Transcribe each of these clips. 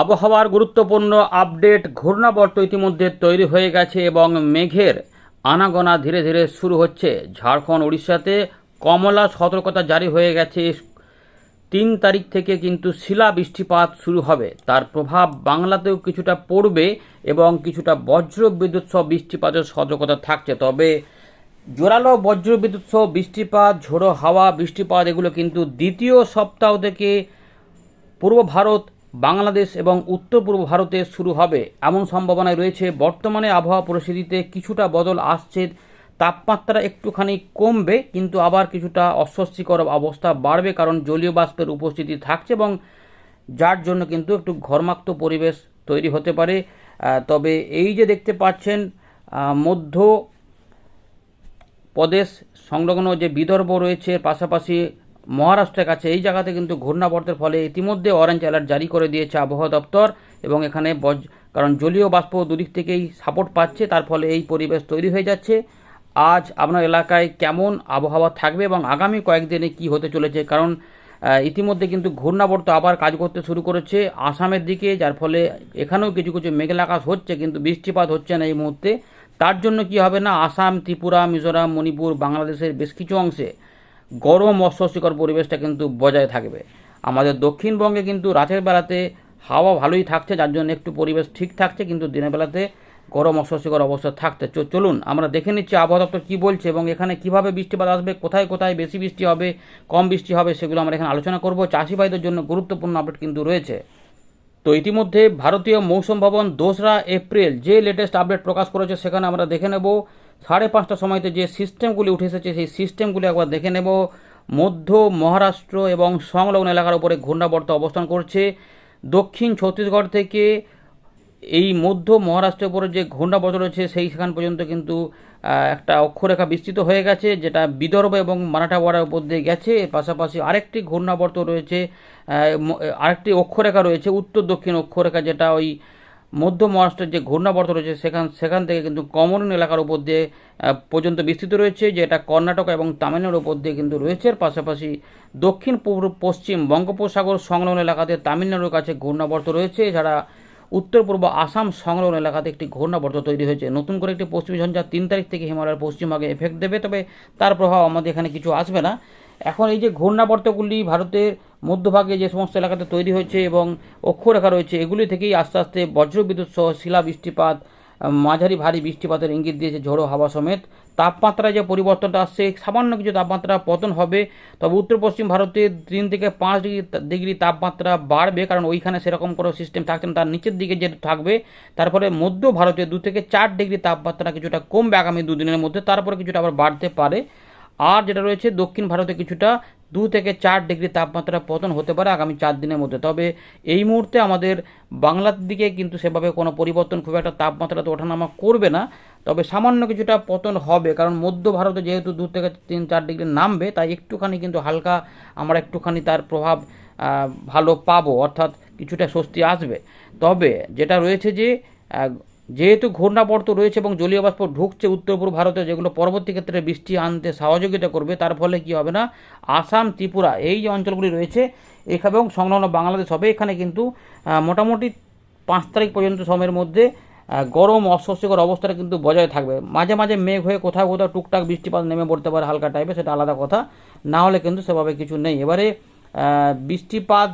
আবহাওয়ার গুরুত্বপূর্ণ আপডেট ঘূর্ণাবর্ত ইতিমধ্যে তৈরি হয়ে গেছে এবং মেঘের আনাগোনা ধীরে ধীরে শুরু হচ্ছে। ঝাড়খণ্ড উড়িষ্যাতে কমলা সতর্কতা জারি হয়ে গেছে। তিন তারিখ থেকে কিন্তু শিলা বৃষ্টিপাত শুরু হবে। তার প্রভাব বাংলাতেও কিছুটা পড়বে এবং কিছুটা বজ্র বিদ্যুৎ সহ বৃষ্টিপাতের সতর্কতা থাকছে। তবে জোরালো বজ্র বিদ্যুৎ সহ বৃষ্টিপাত, ঝোড়ো হাওয়া, বৃষ্টিপাত এগুলো কিন্তু দ্বিতীয় সপ্তাহ থেকে পূর্ব ভারত বাংলাদেশ এবং উত্তর পূর্ব ভারতে শুরু হবে। এমন সম্ভাবনায় রয়েছে, বর্তমানে আবহাওয়া পরিস্থিতিতে কিছুটা বদল আসছে, তাপমাত্রা একটুখানি কমবে, কিন্তু আবার কিছুটা অস্বস্তিকর অবস্থা বাড়বে কারণ জলীয় বাষ্পের উপস্থিতি থাকছে এবং যার জন্য কিন্তু একটু ঘর্মাক্ত পরিবেশ তৈরি হতে পারে। তবে এই যে দেখতে পাচ্ছেন মধ্য প্রদেশ সংলগ্ন যে বিদর্ভ রয়েছে, পাশাপাশি মহারাষ্ট্রের কাছে এই জায়গাতে কিন্তু ঘূর্ণাবর্তের ফলে ইতিমধ্যে অরেঞ্জ অ্যালার্ট জারি করে দিয়েছে আবহাওয়া দপ্তর এবং এখানে বজ, কারণ জলীয় বাষ্প দুদিক থেকেই সাপোর্ট পাচ্ছে, তার ফলে এই পরিবেশ তৈরি হয়ে যাচ্ছে। আজ আপনার এলাকায় কেমন আবহাওয়া থাকবে এবং আগামী কয়েকদিনে কি হতে চলেছে? কারণ ইতিমধ্যে কিন্তু ঘূর্ণাবর্ত আবার কাজ করতে শুরু করেছে আসামের দিকে, যার ফলে এখানেও কিছু কিছু মেঘলা আকাশ হচ্ছে, কিন্তু বৃষ্টিপাত হচ্ছে না এই মুহূর্তে। তার জন্য কি হবে না? আসাম, ত্রিপুরা, মিজোরাম, মণিপুর, বাংলাদেশের বেশ কিছু অংশে গরম অস্বস্তিকর পরিবেশটা কিন্তু বজায় থাকবে। আমাদের দক্ষিণবঙ্গে কিন্তু রাতের বেলাতে হাওয়া ভালোই থাকছে, যার জন্য একটু পরিবেশ ঠিক থাকছে, কিন্তু দিনের বেলাতে গরম অস্বস্তিকর অবস্থা থাকতে চলুন, আমরা দেখে নিচ্ছি আবহাওয়া দপ্তর কী বলছে এবং এখানে কীভাবে বৃষ্টিপাত আসবে, কোথায় কোথায় বেশি বৃষ্টি হবে, কম বৃষ্টি হবে, সেগুলো আমরা এখানে আলোচনা করব। চাষি ভাইদের জন্য গুরুত্বপূর্ণ আপডেট কিন্তু রয়েছে। তো ইতিমধ্যে ভারতীয় মৌসুম ভবন দোসরা এপ্রিল যে লেটেস্ট আপডেট প্রকাশ করেছে, সেখানে আমরা দেখে নেব সাড়ে পাঁচটার সময়তে যে সিস্টেমগুলি উঠে এসেছে, সেই সিস্টেমগুলি একবার দেখে নেব। মধ্য মহারাষ্ট্র এবং সংলগ্ন এলাকার উপরে ঘূর্ণাবর্ত অবস্থান করছে। দক্ষিণ ছত্তিশগড় থেকে এই মধ্য মহারাষ্ট্রের উপরে যে ঘূর্ণাবর্ত রয়েছে সেই সেখান পর্যন্ত কিন্তু একটা অক্ষরেখা বিস্তৃত হয়ে গেছে, যেটা বিদর্ভ এবং মারাঠাওয়াড়ার উপর দিয়ে গেছে। এর পাশাপাশি আরেকটি ঘূর্ণাবর্ত রয়েছে আরেকটি অক্ষরেখা রয়েছে, উত্তর দক্ষিণ অক্ষরেখা, যেটা ওই মধ্য মহারাষ্ট্রের যে ঘূর্ণাবর্ত রয়েছে, সেখান সেখান থেকে কিন্তু কমন এলাকার উপর দিয়ে পর্যন্ত বিস্তৃত রয়েছে যেটা কর্ণাটক এবং তামিলনাড়ুর উপর দিয়ে কিন্তু রয়েছে। এর পাশাপাশি দক্ষিণ পূর্ব, পশ্চিম বঙ্গোপসাগর সংলগ্ন এলাকাতে তামিলনাড়ুর কাছে ঘূর্ণাবর্ত রয়েছে। এছাড়া উত্তর পূর্ব আসাম সংলগ্ন এলাকাতে একটি ঘূর্ণাবর্ত তৈরি হয়েছে। নতুন করে একটি পশ্চিমী ঝঞ্ঝা তিন তারিখ থেকে হিমালয়ের পশ্চিমভাগে এফেক্ট দেবে, তবে তার প্রভাব আমাদের এখানে কিছু আসবে না। এখন এই যে ঘূর্ণাবর্তগুলি ভারতের মধ্যভাগে যে সমস্ত এলাকাতে তৈরি হয়েছে এবং অক্ষরেখা রয়েছে, এগুলি থেকেই আস্তে আস্তে বজ্রবিদ্যুৎ সহ শিলা বৃষ্টিপাত মাঝারি ভারী বৃষ্টিপাতের ইঙ্গিত দিয়েছে ঝোড়ো হাওয়া সমেত। তাপমাত্রায় যে পরিবর্তনটা আসছে সামান্য কিছু তাপমাত্রা পতন হবে, তবে উত্তর পশ্চিম ভারতে তিন থেকে পাঁচ ডিগ্রি ডিগ্রি তাপমাত্রা বাড়বে, কারণ ওইখানে সেরকম কোনো সিস্টেম থাকছে না, তার নিচের দিকে যে থাকবে তারপরে মধ্য ভারতে দু থেকে চার ডিগ্রি তাপমাত্রা কিছুটা কমবে আগামী দুদিনের মধ্যে, তারপরে কিছুটা আবার বাড়তে পারে। আর যেটা রয়েছে, দক্ষিণ ভারতে কিছুটা দু থেকে চার ডিগ্রি তাপমাত্রা পতন হতে পারে আগামী চার দিনের মধ্যে। তবে এই মুহূর্তে আমাদের বাংলার দিকে কিন্তু সেভাবে কোনো পরিবর্তন খুব একটা তাপমাত্রাতে ওঠানামা করবে না। তবে সামান্য কিছুটা পতন হবে, কারণ মধ্য ভারতে যেহেতু দু থেকে তিন, চার ডিগ্রি নামবে, তাই একটুখানি কিন্তু হালকা আমরা একটুখানি তার প্রভাব ভালো পাবো, অর্থাৎ কিছুটা স্বস্তি আসবে। তবে যেটা রয়েছে যে যেহেতু ঘূর্ণাবর্ত রয়েছে এবং জলীয় বাষ্প ঢুকছে উত্তর পূর্ব ভারতে, যেগুলো পরবর্তী ক্ষেত্রে বৃষ্টি আনতে সহযোগিতা করবে, তার ফলে কি হবে না? আসাম, ত্রিপুরা এই যে অঞ্চলগুলি রয়েছে, এখানে এবং সংলগ্ন বাংলাদেশ হবে। এখানে কিন্তু মোটামুটি পাঁচ তারিখ পর্যন্ত সময়ের মধ্যে গরম অস্বস্তিকর অবস্থাটা কিন্তু বজায় থাকবে। মাঝে মাঝে মেঘ হয়ে কোথাও কোথাও টুকটাক বৃষ্টিপাত নেমে পড়তে পারে হালকা টাইপে, সেটা আলাদা কথা। না হলে কিন্তু সেভাবে কিছু নেই। এবারে বৃষ্টিপাত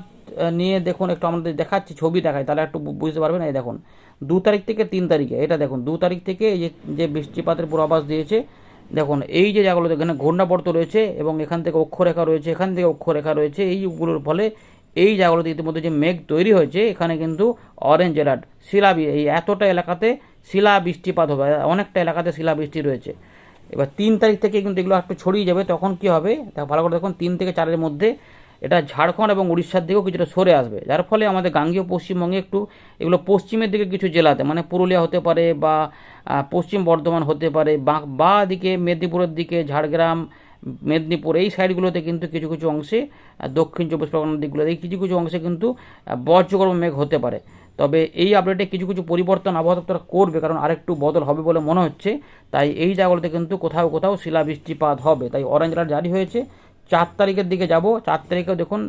নিয়ে দেখুন, একটু আমাদের দেখাচ্ছি, ছবি দেখাই, তাহলে একটু বুঝতে পারবেন। এই দেখুন দু তারিখ থেকে তিন তারিখে, এটা দেখুন, দু তারিখ থেকে এই যে বৃষ্টিপাতের পূর্বাভাস দিয়েছে, দেখুন, এই যে জায়গাগুলো, এখানে ঘূর্ণাবর্ত রয়েছে এবং এখান থেকে অক্ষরেখা রয়েছে, এখান থেকে অক্ষরেখা রয়েছে এইগুলোর ফলে এই জায়গাগুলোতে ইতিমধ্যে যে মেঘ তৈরি হয়েছে, এখানে কিন্তু অরেঞ্জ অ্যালার্ট শিলা এই এতটা এলাকাতে শিলা বৃষ্টিপাত হবে, অনেকটা এলাকাতে শিলা বৃষ্টি রয়েছে। এবার তিন তারিখ থেকে কিন্তু এগুলো একটু ছড়িয়ে যাবে, তখন কি হবে? তা ভালো করে দেখুন, তিন থেকে চারের মধ্যে এটা ঝাড়খণ্ড এবং উড়িষ্যার দিকেও কিছুটা সরে আসবে। যার ফলে আমাদের গাঙ্গীয় পশ্চিমবঙ্গে একটু এগুলো পশ্চিমের দিকে কিছু জেলাতে মানে পুরুলিয়া হতে পারে বা পশ্চিম বর্ধমান হতে পারে, বা দিকে মেদিনীপুরের দিকে, ঝাড়গ্রাম, মেদিনীপুর এই সাইডগুলোতে কিন্তু কিছু কিছু অংশে দক্ষিণ চব্বিশ পরগনার দিকগুলো এই কিছু কিছু অংশে কিন্তু বজ্রগর্ভ মেঘ হতে পারে। তবে এই আপডেটে কিছু কিছু পরিবর্তন আবহাওয়া দপ্তর করবে, কারণ আরেকটু বদল হবে বলে মনে হচ্ছে। তাই এই জায়গাগুলোতে কিন্তু কোথাও কোথাও শিলাবৃষ্টিপাত হবে। তাই অরেঞ্জ অ্যালার্ট জারি হয়েছে। চার তারিখের দিকে যাব। চার তারিখেও দেখুন,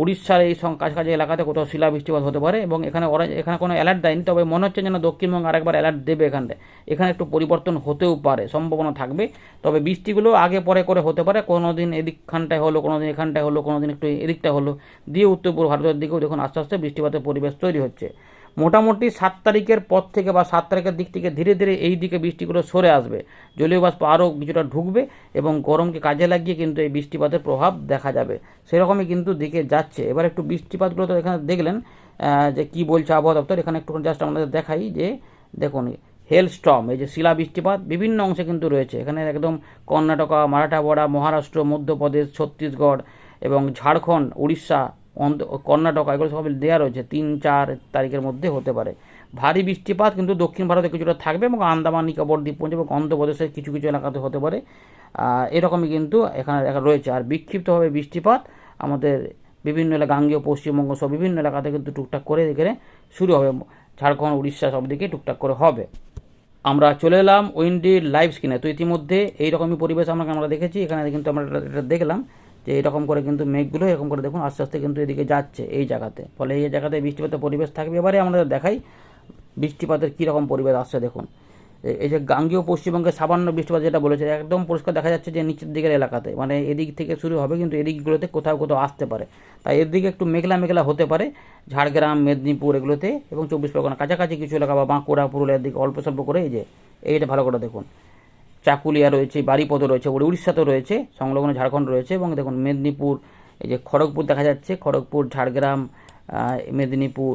উড়িষ্যার এই কাছাকাছি এলাকাতে কোথাও শিলা বৃষ্টিপাত হতে পারে এবং এখানে অরেঞ্জ এখানে কোনো অ্যালার্ট দেয়নি, তবে মনে হচ্ছে যেন দক্ষিণবঙ্গ আরেকবার অ্যালার্ট দেবে এখানে এখানে একটু পরিবর্তন হতেও পারে, সম্ভাবনা থাকবে। তবে বৃষ্টিগুলো আগে পরে করে হতে পারে কোনো দিন এদিকখানটায় হলো কোনো দিন এখানটায় হলো কোনো দিন একটু এদিকটা হলো। দিয়ে উত্তর পূর্ব ভারতের দিকেও দেখুন আস্তে আস্তে বৃষ্টিপাতের পরিবেশ তৈরি হচ্ছে। মোটামুটি সাত তারিখের পর থেকে বা সাত তারিখের দিক থেকে ধীরে ধীরে এই দিকে বৃষ্টিগুলো সরে আসবে। জলীয় বাষ্প আরও কিছুটা ঢুকবে এবং গরমকে কাজে লাগিয়ে কিন্তু এই বৃষ্টিপাতের প্রভাব দেখা যাবে। সেরকমই কিন্তু দিকে যাচ্ছে। এবার একটু বৃষ্টিপাতগুলো তো এখানে দেখলেন যে কি বলছে আবহাওয়া দপ্তর, এখানে একটু জাস্ট আমাদের দেখাই যে, দেখুন হেল স্টর্ম এই যে শিলা বৃষ্টিপাত, বিভিন্ন অংশে কিন্তু রয়েছে। এখানে একদম কর্ণাটকা মারাঠাওয়াড়া মহারাষ্ট্র, মধ্যপ্রদেশ, ছত্তিশগড় এবং ঝাড়খণ্ড, উড়িষ্যা কর্ণাটকা, এগুলো সব দেওয়া রয়েছে। তিন, চার তারিখের মধ্যে হতে পারে। ভারী বৃষ্টিপাত, কিন্তু দক্ষিণ ভারতে কিছুটা থাকবে এবং আন্দামান, নিকোবর, দ্বীপপুঞ্জ এবং অন্ধ্রপ্রদেশের কিছু কিছু এলাকাতে হতে পারে। এরকমই কিন্তু এখানে রয়েছে। আর বিক্ষিপ্তভাবে বৃষ্টিপাত আমাদের বিভিন্ন এলাকা, গাঙ্গেয়, পশ্চিমবঙ্গ সব বিভিন্ন এলাকাতে কিন্তু টুকটাক করে এখানে শুরু হবে। ঝাড়খণ্ড, উড়িষ্যা সব দিকে টুকটাক করে হবে। আমরা চলে এলাম উইন্ডির লাইভ স্ক্রিনে। তো ইতিমধ্যে এইরকমই পরিবেশ আমাকে আমরা দেখেছি। এখানে কিন্তু আমরা এটা দেখলাম। যে এরকম করে কিন্তু মেঘগুলো এরকম করে দেখুন আস্তে আস্তে কিন্তু এদিকে যাচ্ছে এই জায়গাতে। ফলে এই জায়গাতে বৃষ্টিপাতের পরিবেশ থাকবে। এবারে আমরা দেখাই বৃষ্টিপাতের কীরকম পরিবেশ আসছে দেখুন। এই যে গাঙ্গীয় পশ্চিমবঙ্গের সামান্য বৃষ্টিপাত যেটা বলেছে, একদম পরিষ্কার দেখা যাচ্ছে যে নিচের দিকের এলাকাতে। মানে এদিক থেকে শুরু হবে কিন্তু এদিকগুলোতে কোথাও কোথাও আসতে পারে। তাই এর দিকে একটু মেঘলা মেঘলা হতে পারে। ঝাড়গ্রাম, মেদিনীপুর এগুলোতে এবং চব্বিশ পরগনা কাছাকাছি কিছু এলাকা বা বাঁকুড়া, পুরুলিয়ার দিকে অল্প স্বল্প করে এই যে, এইটা ভালো করে দেখুন। চাকুলিয়া রয়েছে বারিপদ রয়েছে ওর উড়িষ্যাতেও রয়েছে, সংলগ্ন ঝাড়খণ্ড রয়েছে এবং দেখুন মেদিনীপুর, এই যে খড়গপুর দেখা যাচ্ছে, খড়গপুর, ঝাড়গ্রাম মেদিনীপুর,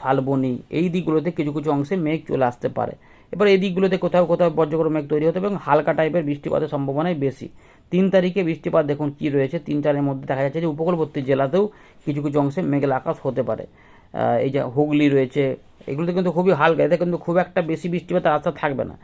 শালবনি, এই দিকগুলোতে কিছু কিছু অংশে মেঘ চলে আসতে পারে। এবার এই দিকগুলোতে কোথাও কোথাও বজ্রগড় মেঘ তৈরি হতে এবং হালকা টাইপের বৃষ্টিপাতের সম্ভাবনাই বেশি। তিন তারিখে বৃষ্টিপাত দেখুন কি রয়েছে, তিন চারের মধ্যে দেখা যাচ্ছে যে উপকূলবর্তী জেলাতেও কিছু কিছু অংশে মেঘলা আকাশ হতে পারে। এই যে হুগলি রয়েছে, এগুলোতে কিন্তু খুবই হালকা, এতে কিন্তু খুব একটা বেশি বৃষ্টিপাতের আশা থাকবে না।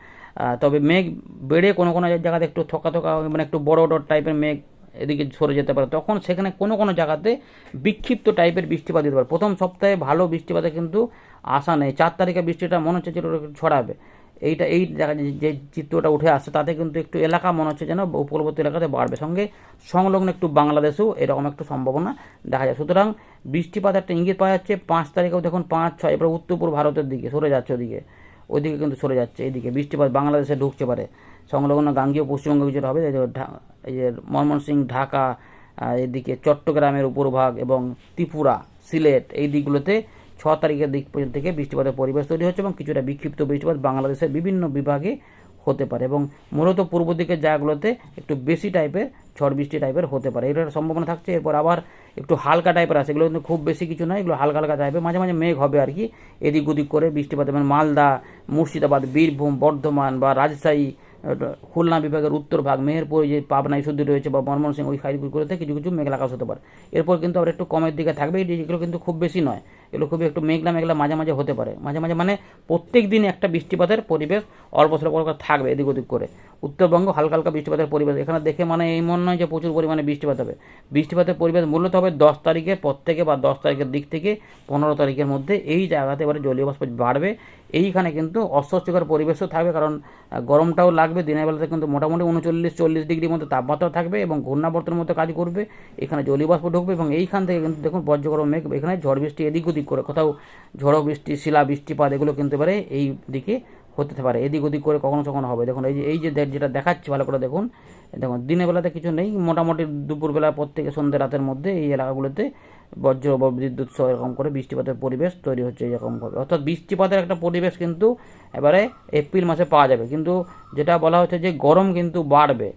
তবে মেঘ বেড়ে কোনো কোনো জায়গাতে একটু থকা থকা মানে একটু বড় বড় টাইপের মেঘ এদিকে সরে যেতে পারে। তখন সেখানে কোনো কোনো জায়গাতে বিক্ষিপ্ত টাইপের বৃষ্টিপাত দিতে পারে। প্রথম সপ্তাহে ভালো বৃষ্টিপাতে কিন্তু আশা নেই। চার তারিখে বৃষ্টিটা মনে হচ্ছে যে ছড়াবে। এইটা, এই জায়গা যে- যে চিত্রটা উঠে আসছে, তাতে কিন্তু একটু এলাকা মনে হচ্ছে যেন উপকূলবর্তী এলাকাতে বাড়বে। সঙ্গে সংলগ্ন একটু বাংলাদেশেও এরকম একটু সম্ভাবনা দেখা যায়। সুতরাং বৃষ্টিপাত একটা ইঙ্গিত পাওয়া যাচ্ছে, পাঁচ তারিখেও দেখুন পাঁচ, ছয় এবার উত্তর পূর্ব ভারতের দিকে, সরে যাচ্ছে ওদিকে। ওইদিকে কিন্তু সরে যাচ্ছে, এইদিকে। বৃষ্টিপাত বাংলাদেশে ঢুকতে পারে। সংলগ্ন গাঙ্গীয় পশ্চিমবঙ্গ কিছুটা হবে, এই যে ময়মনসিংহ ঢাকা এদিকে চট্টগ্রামের উপরভাগ এবং ত্রিপুরা, সিলেট, এই দিকগুলোতে ছ তারিখের দিক পর্যন্ত থেকে বৃষ্টিপাতের পরিবেশ তৈরি হচ্ছে এবং কিছুটা বিক্ষিপ্ত বৃষ্টিপাত বাংলাদেশের বিভিন্ন বিভাগে হতে পারে এবং মূলত পূর্ব দিকের জায়গাগুলোতে একটু বেশি টাইপের ঝড় বৃষ্টি টাইপের হতে পারে। এটার সম্ভাবনা থাকছে। এরপর আবার একটু হালকা টাইপের আছে। এগুলো কিন্তু খুব বেশি কিছু নয়। এগুলো হালকা হালকা টাইপের। মাঝে মাঝে মেঘ হবে আর কি। এদিক ওদিক করে বৃষ্টিপাত এবং মালদা, মুর্শিদাবাদ, বীরভূম, বর্ধমান বা রাজশাহী, খুলনা বিভাগের উত্তর ভাগ, মেহেরপুর যে পাবনা ইসুদ্দি রয়েছে বা ময়মনসিংহ ওই সাইডগুলোতে কিছু কিছু মেঘলা আকাশ হতে পারে। এরপর কিন্তু আবার একটু কমের দিকে থাকবে। এগুলো কিন্তু খুব বেশি নয়। এগুলো খুবই একটু মেঘলা মেঘলা মাঝে মাঝে হতে পারে। মাঝে মাঝে মানে প্রত্যেক দিন একটা বৃষ্টিপাতের পরিবেশ অল্প স্বল্প থাকবে এদিক ওদিক করে। উত্তরবঙ্গ হালকা হালকা বৃষ্টিপাতের পরিবেশ। এখানে দেখে মানে এই মনে নয় যে প্রচুর পরিমাণে বৃষ্টিপাত হবে। বৃষ্টিপাতের পরিবেশ মূলত হবে দশ তারিখের পর থেকে বা দশ তারিখের দিক থেকে পনেরো তারিখের মধ্যে এই জায়গাতে এবারে জলীয় বাষ্প বাড়বে। এইখানে কিন্তু অস্বস্তিকর পরিবেশও থাকবে কারণ গরমটাও লাগবে। দিনের বেলাতে কিন্তু মোটামুটি উনচল্লিশ, চল্লিশ ডিগ্রির মধ্যে তাপমাত্রা থাকবে এবং ঘূর্ণাবর্তের মতো কাজ করবে। এখানে জলীয় বাষ্প ঢুকবে এবং এইখান থেকে কিন্তু দেখুন বজ্রগরম মেঘ, এখানে ঝড় বৃষ্টি এদিক ওদিক করে কোথাও ঝড়ো বৃষ্টি, শিলা বৃষ্টিপাত, এগুলো কিন্তু এবারে এই দিকে হতে পারে। এদিক ওদিক করে কখনো কখনো হবে। দেখুন, এই যে এই যে যেটা দেখাচ্ছে ভালো করে দেখুন। দেখুন, দিনের বেলাতে কিছু নেই। মোটামুটি দুপুরবেলা পর থেকে সন্ধ্যে রাতের মধ্যে এই এলাকাগুলোতে বজ্র বিদ্যুৎ সহ এরকম করে বৃষ্টিপাতের পরিবেশ তৈরি হচ্ছে এরকমভাবে অর্থাৎ বৃষ্টিপাতের একটা পরিবেশ কিন্তু এবারে এপ্রিল মাসে পাওয়া যাবে। কিন্তু যেটা বলা হচ্ছে যে গরম কিন্তু বাড়বে।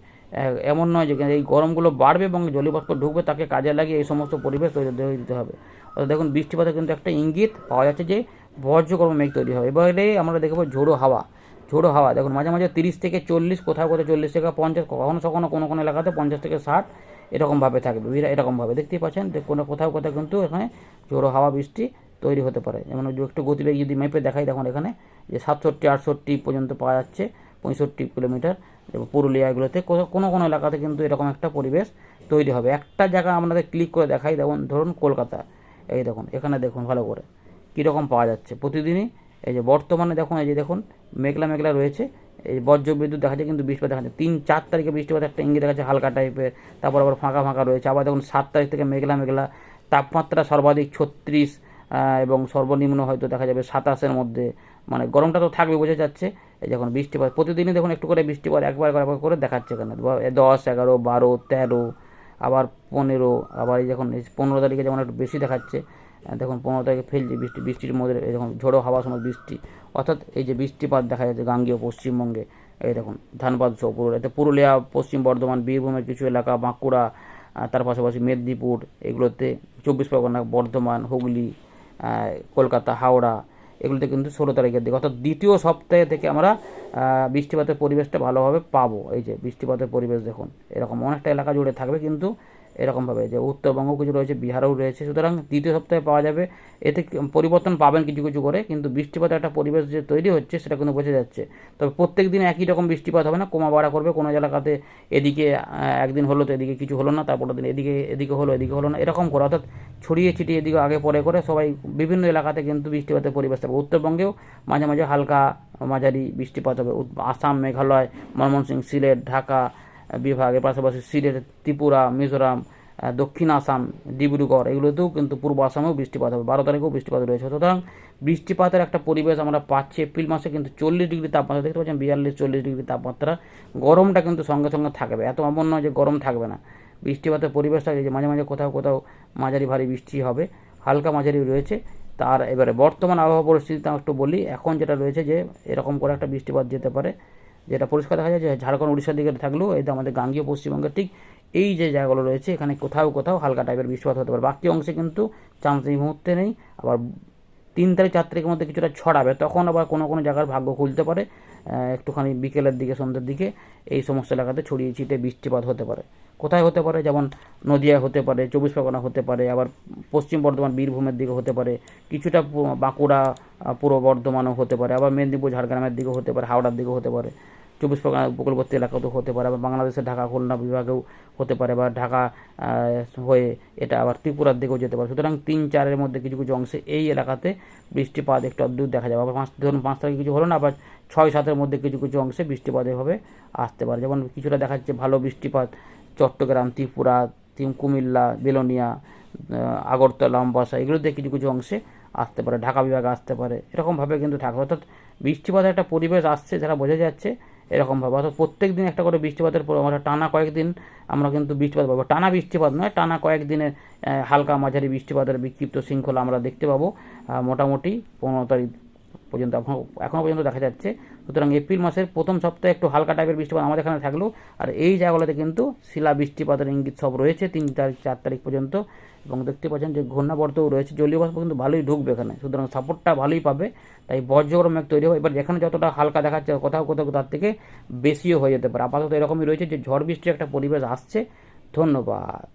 এমন নয় যে এই গরমগুলো বাড়বে এবং জলীয়বাষ্প ঢুকবে, তাকে কাজে লাগিয়ে এই সমস্ত পরিবেশ তৈরি দিতে হবে। অর্থাৎ দেখুন বৃষ্টিপাতের কিন্তু একটা ইঙ্গিত পাওয়া যাচ্ছে যে বজ্রগরম মেঘ তৈরি হবে। এবারে আমরা দেখব ঝোড়ো হাওয়া। ঝোড়ো হাওয়া, দেখুন, মাঝে মাঝে তিরিশ থেকে চল্লিশ, কোথাও কোথাও চল্লিশ থেকে পঞ্চাশ, কখনো কখনো কোনো কোনো এলাকাতে পঞ্চাশ থেকে ষাট এরকমভাবে থাকবে। এরকমভাবে দেখতেই পাচ্ছেন যে কোনো কোথাও কোথাও কিন্তু এখানে ঝোড়ো হাওয়া বৃষ্টি তৈরি হতে পারে। যেমন একটু গতিবেগ যদি মেপে দেখাই দেখুন এখানে, যে সাতষট্টি, আটষট্টি পর্যন্ত পাওয়া যাচ্ছে। পঁয়ষট্টি কিলোমিটার এবং পুরুলিয়া এগুলোতে কোনো কোনো এলাকাতে কিন্তু এরকম একটা পরিবেশ তৈরি হবে। একটা জায়গা আপনাদের ক্লিক করে দেখাই দেখুন ধরুন কলকাতা। এই দেখুন, এখানে দেখুন ভালো করে কীরকম পাওয়া যাচ্ছে। প্রতিদিনই এই যে বর্তমানে দেখুন, এই যে দেখুন, মেঘলা মেঘলা রয়েছে। এই বজ্র বিদ্যুৎ দেখা যায় কিন্তু বৃষ্টিপাত দেখা যাচ্ছে তিন, চার তারিখে বৃষ্টিপাত একটা ইঙ্গিত দেখা যাচ্ছে হালকা টাইপের তারপর আবার ফাঁকা ফাঁকা রয়েছে। আবার দেখুন, সাত তারিখ থেকে মেঘলা মেঘলা। তাপমাত্রা সর্বাধিক ছত্রিশ এবং সর্বনিম্ন হয়তো দেখা যাবে সাতাশের মধ্যে। মানে গরমটা তো থাকবে, বোঝা যাচ্ছে। যখন বৃষ্টিপাত প্রতিদিনই দেখুন একটু করে বৃষ্টিপাত একবার একবার করে দেখাচ্ছে এখানে দশ, এগারো, বারো, তেরো, আবার পনেরো, আবার এই যখন পনেরো তারিখে যেমন একটু বেশি দেখাচ্ছে দেখুন পনেরো তারিখে ফেলছে বৃষ্টি, বৃষ্টির মধ্যে যখন ঝোড়ো হাওয়া সময় বৃষ্টি, অর্থাৎ এই যে বৃষ্টিপাত দেখা যাচ্ছে গাঙ্গীয় পশ্চিমবঙ্গে, এই দেখুন ধানবাদ সহ পুরুলিয়া এতে পুরুলিয়া, পশ্চিম বর্ধমান, বীরভূমের কিছু এলাকা, বাঁকুড়া তার পাশাপাশি মেদিনীপুর, এগুলোতে চব্বিশ পরগনা, বর্ধমান, হুগলি কলকাতা, হাওড়া এগুলোতে কিন্তু ষোলো তারিখের দিকে। অর্থাৎ দ্বিতীয় সপ্তাহে থেকে আমরা বৃষ্টিপাতের পরিবেশটা ভালোভাবে পাবো। এই যে বৃষ্টিপাতের পরিবেশ দেখুন, এরকম অনেকটা এলাকা জুড়ে থাকবে, কিন্তু এরকমভাবে যে উত্তরবঙ্গ কিছু রয়েছে, বিহারেও রয়েছে। সুতরাং দ্বিতীয় সপ্তাহে পাওয়া যাবে। এতে পরিবর্তন পাবেন কিছু কিছু করে, কিন্তু বৃষ্টিপাতের একটা পরিবেশ যে তৈরি হচ্ছে, সেটা কিন্তু বোঝা যাচ্ছে। তবে প্রত্যেক দিন একই রকম বৃষ্টিপাত হবে না, কমা বাড়া করবে, কোনো এলাকাতে এদিকে একদিন হলো তো এদিকে কিছু হলো না, তারপর দিন এদিকে এদিকে হলো এদিকে হলো না, এরকম করে। অর্থাৎ ছড়িয়ে ছিটিয়ে এদিকে আগে পরে করে সবাই বিভিন্ন এলাকাতে কিন্তু বৃষ্টিপাতের পরিবেশ থাকবে। উত্তরবঙ্গেও মাঝে মাঝে হালকা মাঝারি বৃষ্টিপাত হবে। আসাম, মেঘালয়, ময়মনসিংহ, সিলেট, ঢাকা বিভাগের পাশাপাশি সিলেট, ত্রিপুরা, মিজোরাম দক্ষিণ আসাম, ডিব্রুগড়, এগুলোতেও কিন্তু পূর্ব আসামেও বৃষ্টিপাত হবে। বারো তারিখেও বৃষ্টিপাত রয়েছে। সুতরাং বৃষ্টিপাতের একটা পরিবেশ আমরা পাচ্ছি এপ্রিল মাসে, কিন্তু চল্লিশ ডিগ্রি তাপমাত্রা, দেখতে পাচ্ছেন বিয়াল্লিশ, চল্লিশ ডিগ্রি তাপমাত্রা। গরমটা কিন্তু সঙ্গে সঙ্গে থাকবে। এত এমন নয় যে গরম থাকবে না। বৃষ্টিপাতের পরিবেশটা যে মাঝে মাঝে কোথাও কোথাও মাঝারি ভারী বৃষ্টি হবে, হালকা মাঝারি রয়েছে। তার এবারে বর্তমান আবহাওয়া পরিস্থিতিতে একটু বলি, এখন যেটা রয়েছে যে এরকম করে একটা বৃষ্টিপাত যেতে পারে। যেটা পরিষ্কার দেখা যায় যে ঝাড়খণ্ড, উড়িষ্যার দিকে থাকলেও যে আমাদের গাঙ্গীয় পশ্চিমবঙ্গের ঠিক এই যে জায়গাগুলো রয়েছে, এখানে কোথাও কোথাও হালকা টাইপের বৃষ্টিপাত হতে পারে। বাকি অংশে কিন্তু চান্স এই মুহূর্তে নেই। আবার তিন তারিখ চার তারিখের মধ্যে কিছুটা ছড়াবে। তখন আবার কোনো কোনো জায়গার ভাগ্য খুলতে পারে। একটুখানি বিকেলের দিকে, সন্ধ্যের দিকে এই সমস্ত এলাকাতে ছড়িয়ে ছিটে বৃষ্টিপাত হতে পারে। কোথায় হতে পারে? যেমন নদিয়া হতে পারে, চব্বিশ পরগনা হতে পারে, আবার পশ্চিম বর্ধমান, বীরভূমের দিকে হতে পারে, কিছুটা বাঁকুড়া পূর্ব বর্ধমানও হতে পারে, আবার মেদিনীপুর, ঝাড়গ্রামের দিকে হতে পারে, হাওড়ার দিকে হতে পারে। চব্বিশ পরগনা উপকূলবর্তী এলাকাতেও হতে পারে, আবার বাংলাদেশের ঢাকা, খুলনা বিভাগেও হতে পারে, বা ঢাকা হয়ে এটা আবার ত্রিপুরার দিকেও যেতে পারে। সুতরাং তিন চারের মধ্যে কিছু কিছু অংশে এই এলাকাতে বৃষ্টিপাত একটু অদ্ভুত দেখা যাবে। আবার পাঁচ, ধরুন পাঁচ তারিখে কিছু হলো না, আবার ছয়, সাতের মধ্যে কিছু কিছু অংশে বৃষ্টিপাত এভাবে আসতে পারে। যেমন কিছুটা দেখা যাচ্ছে ভালো বৃষ্টিপাত চট্টগ্রাম, ত্রিপুরা কুমিল্লা, বেলোনিয়া আগরতলা আমবাসা এগুলোতে কিছু কিছু অংশে আসতে পারে। ঢাকা বিভাগে আসতে পারে। এরকমভাবে কিন্তু থাকবে অর্থাৎ বৃষ্টিপাতের একটা পরিবেশ আসছে যারা বোঝা যাচ্ছে এরকমভাবে অর্থাৎ প্রত্যেক দিন একটা করে বৃষ্টিপাতের পর আমরা টানা কয়েকদিন আমরা কিন্তু বৃষ্টিপাত পাবো। টানা বৃষ্টিপাত নয়, টানা কয়েকদিনে হালকা মাঝারি বৃষ্টিপাতের বিক্ষিপ্ত শৃঙ্খলা আমরা দেখতে পাবো। মোটামুটি পনেরো তারিখ পর্যন্ত এখনও পর্যন্ত দেখা যাচ্ছে। সুতরাং এপ্রিল মাসের প্রথম সপ্তাহে একটু হালকা টাইপের বৃষ্টিপাত আমাদের এখানে থাকলেও আর এই জায়গাগুলোতে কিন্তু শিলা বৃষ্টিপাতের ইঙ্গিত সব রয়েছে তিন তারিখ, চার তারিখ পর্যন্ত। এবং দেখতে পাচ্ছেন যে ঘূর্ণাবর্তও রয়েছে। জলীয় বাষ্প কিন্তু ভালোই ঢুকবে এখানে। সুতরাং সাপোর্টটা ভালোই পাবে। তাই বজ্রগরম মেঘ তৈরি হবে। এবার যেখানে যতটা হালকা দেখাচ্ছে কোথাও কোথাও তার থেকে বেশিও হয়ে যেতে পারে। আপাতত এরকমই রয়েছে যে ঝড় বৃষ্টির একটা পরিবেশ আসছে। ধন্যবাদ।